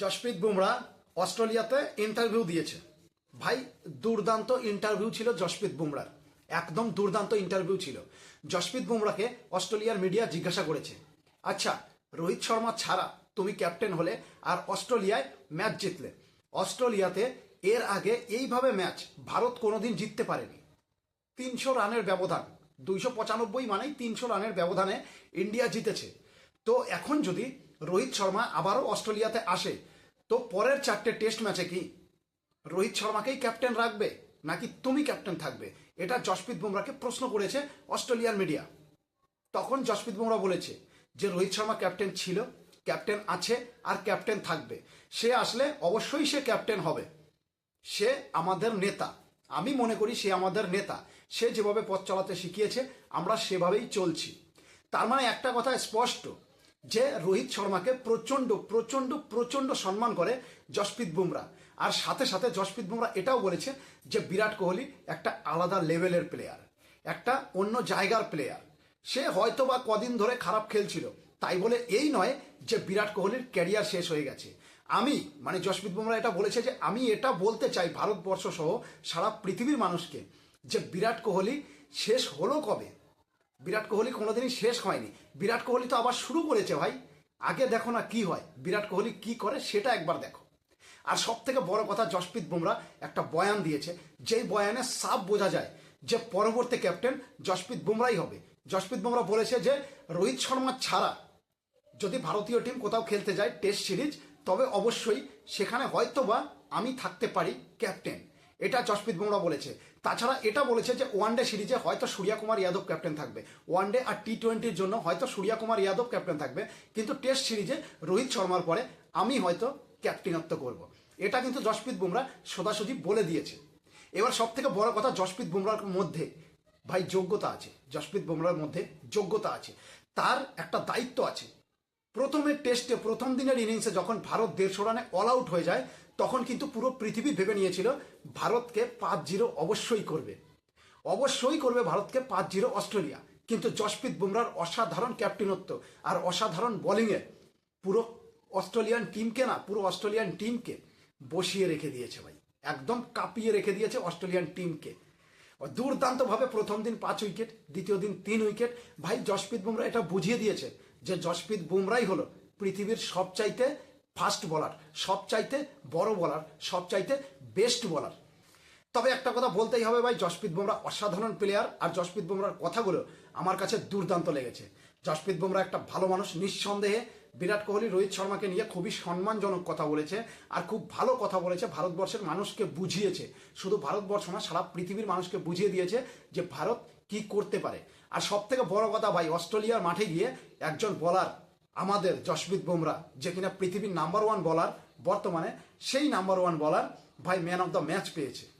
জশপ্রীত বুমরা অস্ট্রেলিয়াতে ইন্টারভিউ দিয়েছে। ভাই, দুর্দান্ত ইন্টারভিউ ছিল জশপ্রীত বুমরার। একদম দুর্দান্ত ইন্টারভিউ ছিল। জশপ্রীত বুমরাকে অস্ট্রেলিয়ার মিডিয়া জিজ্ঞাসা করেছে আচ্ছা রোহিত শর্মা ছাড়া তুমি ক্যাপ্টেন হলে আর অস্ট্রেলিয়ায় ম্যাচ জিতলে। অস্ট্রেলিয়াতে এর আগে এইভাবে ম্যাচ ভারত কোনোদিন জিততে পারেনি। তিনশো রানের ব্যবধান, দুইশো পঁচানব্বই মানেই তিনশো রানের ব্যবধানে ইন্ডিয়া জিতেছে। তো এখন যদি রোহিত শর্মা আবারও অস্ট্রেলিয়াতে আসে। তো পরের চারটে টেস্ট ম্যাচে কি? রোহিত শর্মাকেই ক্যাপ্টেন রাখবে নাকি তুমি ক্যাপ্টেন থাকবে? এটা জশপ্রীত বুমরাকে প্রশ্ন করেছে অস্ট্রেলিয়ান মিডিয়া। তখন জশপ্রীত বুমরা বলেছে যে রোহিত শর্মা ক্যাপ্টেন ছিল, ক্যাপ্টেন আছে আর ক্যাপ্টেন থাকবে। সে আসলে অবশ্যই সে ক্যাপ্টেন হবে। সে আমাদের নেতা। আমি মনে করি সে আমাদের নেতা। সে যেভাবে পথ চালাতে শিখিয়েছে, আমরা সেভাবেই চলছি। তার মানে একটা কথা স্পষ্ট যে রোহিত শর্মাকে প্রচণ্ড প্রচণ্ড প্রচণ্ড সম্মান করে জশপ্রীত বুমরা। আর সাথে সাথে জশপ্রীত বুমরা এটাও বলেছে যে বিরাট কোহলি একটা আলাদা লেভেলের প্লেয়ার একটা অন্য জায়গার প্লেয়ার সে হয়তো বা কদিন ধরে খারাপ খেলছিল, তাই বলে এই নয় যে বিরাট কোহলির ক্যারিয়ার শেষ হয়ে গেছে। আমি মানে জশপ্রীত বুমরা এটা বলেছে যে আমি এটা বলতে চাই ভারতবর্ষ সহ সারা পৃথিবীর মানুষকে যে বিরাট কোহলি শেষ হলো কবে বিরাট কোহলি কোনোদিনই শেষ হয়নি। বিরাট কোহলি তো আবার শুরু করেছে ভাই। আগে দেখো না কি হয়। বিরাট কোহলি কি করে সেটা একবার দেখো। আর সব থেকে বড় কথা, জশপ্রীত বুমরা একটা বয়ান দিয়েছে। যেই বয়ানে সাফ বোঝা যায় যে পরবর্তী ক্যাপ্টেন জশপ্রীত বুমরাই হবে। জশপ্রীত বুমরা বলেছে যে, রোহিত শর্মা ছাড়া যদি ভারতীয় টিম কোথাও খেলতে যায় টেস্ট সিরিজ, তবে অবশ্যই সেখানে হয়তো বা আমি থাকতে পারি ক্যাপ্টেন। এটা জশপ্রীত বুমরা বলেছে। তাছাড়া এটা বলেছে যে ওয়ানডে সিরিজে হয়তো সূর্যা কুমার যাদব ক্যাপ্টেন থাকবে। ওয়ানডে আর টি টোয়েন্টির জন্য হয়তো সূর্যা কুমার যাদব ক্যাপ্টেন থাকবে। কিন্তু টেস্ট সিরিজে রোহিত শর্মার পরে আমি হয়তো ক্যাপ্টেনত্ব করব। এটা কিন্তু জশপ্রীত বুমরা সোজাসুজি বলে দিয়েছে। এবার সব থেকে বড় কথা জশপ্রীত বুমরার মধ্যে, ভাই, যোগ্যতা আছে। জশপ্রীত বুমরার মধ্যে যোগ্যতা আছে। তার একটা দায়িত্ব আছে। প্রথমে টেস্টে প্রথম দিনের ইনিংসে যখন ভারত দেড়শো রানে অল আউট হয়ে যায়, তখন কিন্তু পুরো পৃথিবী ভেবে নিয়েছিল ভারতকে পাঁচ জিরো অবশ্যই করবে। অবশ্যই করবে ভারতকে পাঁচ জিরো অস্ট্রেলিয়া। কিন্তু জশপ্রীত বুমরার অসাধারণ ক্যাপ্টেনত্ব আর অসাধারণ বোলিংয়ে পুরো অস্ট্রেলিয়ান টিমকে না, পুরো অস্ট্রেলিয়ান টিমকে বসিয়ে রেখে দিয়েছে ভাই। একদম কাঁপিয়ে রেখে দিয়েছে অস্ট্রেলিয়ান টিমকে দুর্দান্তভাবে প্রথম দিন পাঁচ উইকেট, দ্বিতীয় দিন তিন উইকেট। ভাই জশপ্রীত বুমরা এটা বুঝিয়ে দিয়েছে। যে জশপ্রীত বুমরাই হলো পৃথিবীর সবচাইতে ফাস্ট বলার সবচাইতে বড় বলার সবচাইতে বেস্ট বলার তবে একটা কথা বলতেই হবে ভাই জশপ্রীত বুমরা অসাধারণ প্লেয়ার আর জশপ্রীত বুমরার কথাগুলো আমার কাছে দুর্দান্ত লেগেছে। জশপ্রীত বুমরা একটা ভালো মানুষ, নিঃসন্দেহে বিরাট কোহলি, রোহিত শর্মাকে নিয়ে খুবই সম্মানজনক কথা বলেছে আর খুব ভালো কথা বলেছে। ভারতবর্ষের মানুষকে বুঝিয়েছে। শুধু ভারতবর্ষ না, সারা পৃথিবীর মানুষকে বুঝিয়ে দিয়েছে যে ভারত কি করতে পারে? আর সব থেকে বড় কথা ভাই, অস্ট্রেলিয়ার মাঠে গিয়ে একজন বলার আমাদের জশপ্রীত বুমরা, যে কিনা পৃথিবীর নাম্বার ওয়ান বলার বর্তমানে, সেই নাম্বার ওয়ান বলার ভাই ম্যান অফ দ্য ম্যাচ পেয়েছে।